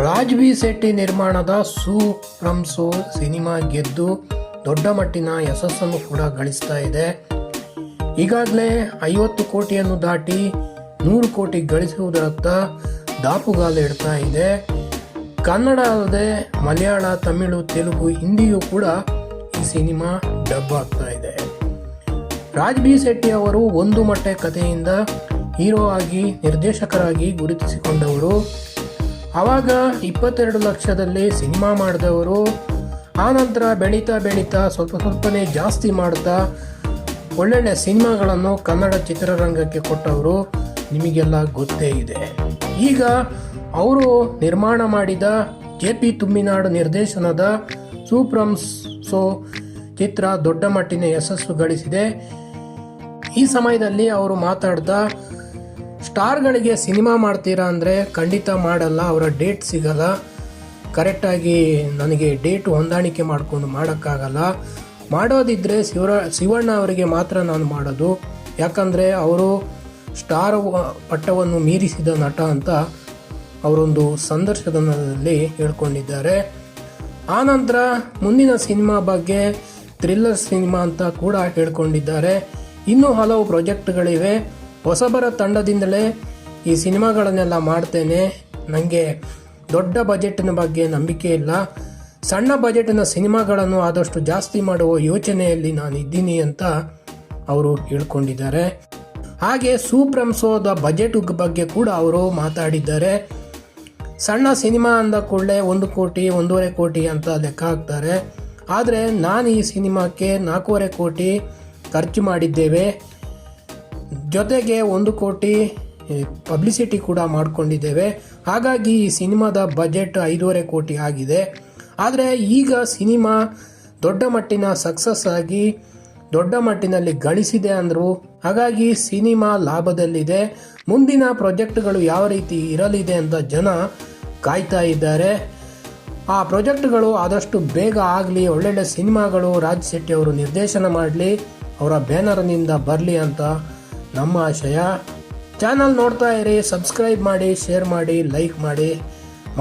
Raj B Shetty ನಿರ್ಮಾಣದ ಸೂ from so cinema ಗೆದ್ದು ದೊಡ್ಡ ಮಟ್ಟಿನ ಯಶಸ್ಸನ್ನು ಕೂಡ ಗಳಿಸ್ತಾ ಇದೆ. ಈಗಾಗಲೇ ಐವತ್ತು ಕೋಟಿಯನ್ನು ದಾಟಿ ನೂರು ಕೋಟಿ ಗಳಿಸುವುದರತ್ತ ದಾಪುಗಾಲು ಇಡ್ತಾ ಇದೆ. ಕನ್ನಡ ಅಲ್ಲದೆ ಮಲಯಾಳ, ತಮಿಳು, ತೆಲುಗು, ಹಿಂದಿಯೂ ಕೂಡ ಈ ಸಿನಿಮಾ ಡಬ್ ಆಗ್ತಾ ಇದೆ. ರಾಜ್ ಬಿ ಶೆಟ್ಟಿ ಅವರು ಒಂದು ಮಟ್ಟೆ ಕಥೆಯಿಂದ ಹೀರೋ ಆಗಿ ನಿರ್ದೇಶಕರಾಗಿ ಗುರುತಿಸಿಕೊಂಡವರು ಆವಾಗ ಇಪ್ಪತ್ತೆರಡು ಲಕ್ಷದಲ್ಲಿ ಸಿನಿಮಾ ಮಾಡಿದವರು. ಆನಂತರ ಬೆಳೀತಾ ಬೆಳೀತಾ ಸ್ವಲ್ಪ ಸ್ವಲ್ಪನೇ ಜಾಸ್ತಿ ಮಾಡ್ತಾ ಒಳ್ಳೊಳ್ಳೆ ಸಿನಿಮಾಗಳನ್ನು ಕನ್ನಡ ಚಿತ್ರರಂಗಕ್ಕೆ ಕೊಟ್ಟವರು ನಿಮಗೆಲ್ಲ ಗೊತ್ತೇ ಇದೆ. ಈಗ ಅವರು ನಿರ್ಮಾಣ ಮಾಡಿದ ಜೆ ಪಿ ತುಮ್ಮಿನಾಡು ನಿರ್ದೇಶನದ ಸೂಪ್ರಮ್ಸ್ ಸೋ ಚಿತ್ರ ದೊಡ್ಡ ಮಟ್ಟಿನ ಯಶಸ್ಸು ಗಳಿಸಿದೆ. ಈ ಸಮಯದಲ್ಲಿ ಅವರು ಮಾತಾಡ್ದ ಸ್ಟಾರ್ಗಳಿಗೆ ಸಿನಿಮಾ ಮಾಡ್ತೀರಾ ಅಂದರೆ ಖಂಡಿತ ಮಾಡಲ್ಲ, ಅವರ ಡೇಟ್ ಸಿಗಲ್ಲ. ಕರೆಕ್ಟಾಗಿ ನನಗೆ ಡೇಟ್ ಹೊಂದಾಣಿಕೆ ಮಾಡಿಕೊಂಡು ಮಾಡೋಕ್ಕಾಗಲ್ಲ. ಮಾಡೋದಿದ್ದರೆ ಶಿವರ, ಶಿವಣ್ಣ ಅವರಿಗೆ ಮಾತ್ರ ನಾನು ಮಾಡೋದು. ಯಾಕಂದರೆ ಅವರು ಸ್ಟಾರ್ ಪಟ್ಟವನ್ನು ಮೀರಿಸಿದ ನಟ ಅಂತ ಅವರೊಂದು ಸಂದರ್ಶನದಲ್ಲಿ ಹೇಳ್ಕೊಂಡಿದ್ದಾರೆ. ಆನಂತರ ಮುಂದಿನ ಸಿನಿಮಾ ಬಗ್ಗೆ ಥ್ರಿಲ್ಲರ್ ಸಿನಿಮಾ ಅಂತ ಕೂಡ ಹೇಳ್ಕೊಂಡಿದ್ದಾರೆ. ಇನ್ನೂ ಹಲವು ಪ್ರಾಜೆಕ್ಟ್ಗಳಿವೆ. ಹೊಸಬರ ತಂಡದಿಂದಲೇ ಈ ಸಿನಿಮಾಗಳನ್ನೆಲ್ಲ ಮಾಡ್ತೇನೆ. ನನಗೆ ದೊಡ್ಡ ಬಜೆಟಿನ ಬಗ್ಗೆ ನಂಬಿಕೆ ಇಲ್ಲ. ಸಣ್ಣ ಬಜೆಟಿನ ಸಿನಿಮಾಗಳನ್ನು ಆದಷ್ಟು ಜಾಸ್ತಿ ಮಾಡುವ ಯೋಚನೆಯಲ್ಲಿ ನಾನು ಇದ್ದೀನಿ ಅಂತ ಅವರು ಹೇಳ್ಕೊಂಡಿದ್ದಾರೆ. ಹಾಗೆ ಸುಪ್ರಂಸೋದ ಬಜೆಟ್ ಬಗ್ಗೆ ಕೂಡ ಅವರು ಮಾತಾಡಿದ್ದಾರೆ. ಸಣ್ಣ ಸಿನಿಮಾ ಅಂದ ಕೂಡಲೇ ಒಂದು ಕೋಟಿ, ಒಂದೂವರೆ ಕೋಟಿ ಅಂತ ಲೆಕ್ಕ ಹಾಕ್ತಾರೆ. ಆದರೆ ನಾನು ಈ ಸಿನಿಮಾಕ್ಕೆ ನಾಲ್ಕೂವರೆ ಕೋಟಿ ಖರ್ಚು ಮಾಡಿದ್ದೇವೆ. ಜೊತೆಗೆ ಒಂದು ಕೋಟಿ ಪಬ್ಲಿಸಿಟಿ ಕೂಡ ಮಾಡಿಕೊಂಡಿದ್ದೇವೆ. ಹಾಗಾಗಿ ಈ ಸಿನಿಮಾದ ಬಜೆಟ್ ಐದೂವರೆ ಕೋಟಿ ಆಗಿದೆ. ಆದರೆ ಈಗ ಸಿನಿಮಾ ದೊಡ್ಡ ಮಟ್ಟಿನ ಸಕ್ಸಸ್ ಆಗಿ ದೊಡ್ಡ ಮಟ್ಟಿನಲ್ಲಿ ಗಳಿಸಿದೆ ಅಂದರು. ಹಾಗಾಗಿ ಸಿನಿಮಾ ಲಾಭದಲ್ಲಿದೆ. ಮುಂದಿನ ಪ್ರಾಜೆಕ್ಟ್ಗಳು ಯಾವ ರೀತಿ ಇರಲಿದೆ ಅಂತ ಜನ ಕಾಯ್ತಾ ಇದ್ದಾರೆ. ಆ ಪ್ರಾಜೆಕ್ಟ್ಗಳು ಆದಷ್ಟು ಬೇಗ ಆಗಲಿ, ಒಳ್ಳೊಳ್ಳೆ ಸಿನಿಮಾಗಳು ರಾಜ್ ಶೆಟ್ಟಿ ಅವರು ನಿರ್ದೇಶನ ಮಾಡಲಿ, ಅವರ ಬ್ಯಾನರ್ನಿಂದ ಬರಲಿ ಅಂತ ನಮ್ಮ ಆಶಯ. ಚಾನಲ್ ನೋಡ್ತಾ ಇರಿ ಸಬ್ಸ್ಕ್ರೈಬ್ ಮಾಡಿ ಶೇರ್ ಮಾಡಿ ಲೈಕ್ ಮಾಡಿ.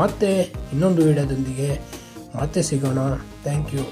ಮತ್ತೆ ಇನ್ನೊಂದು ವೀಡಿಯೋದೊಂದಿಗೆ ಮತ್ತೆ ಸಿಗೋಣ. Thank you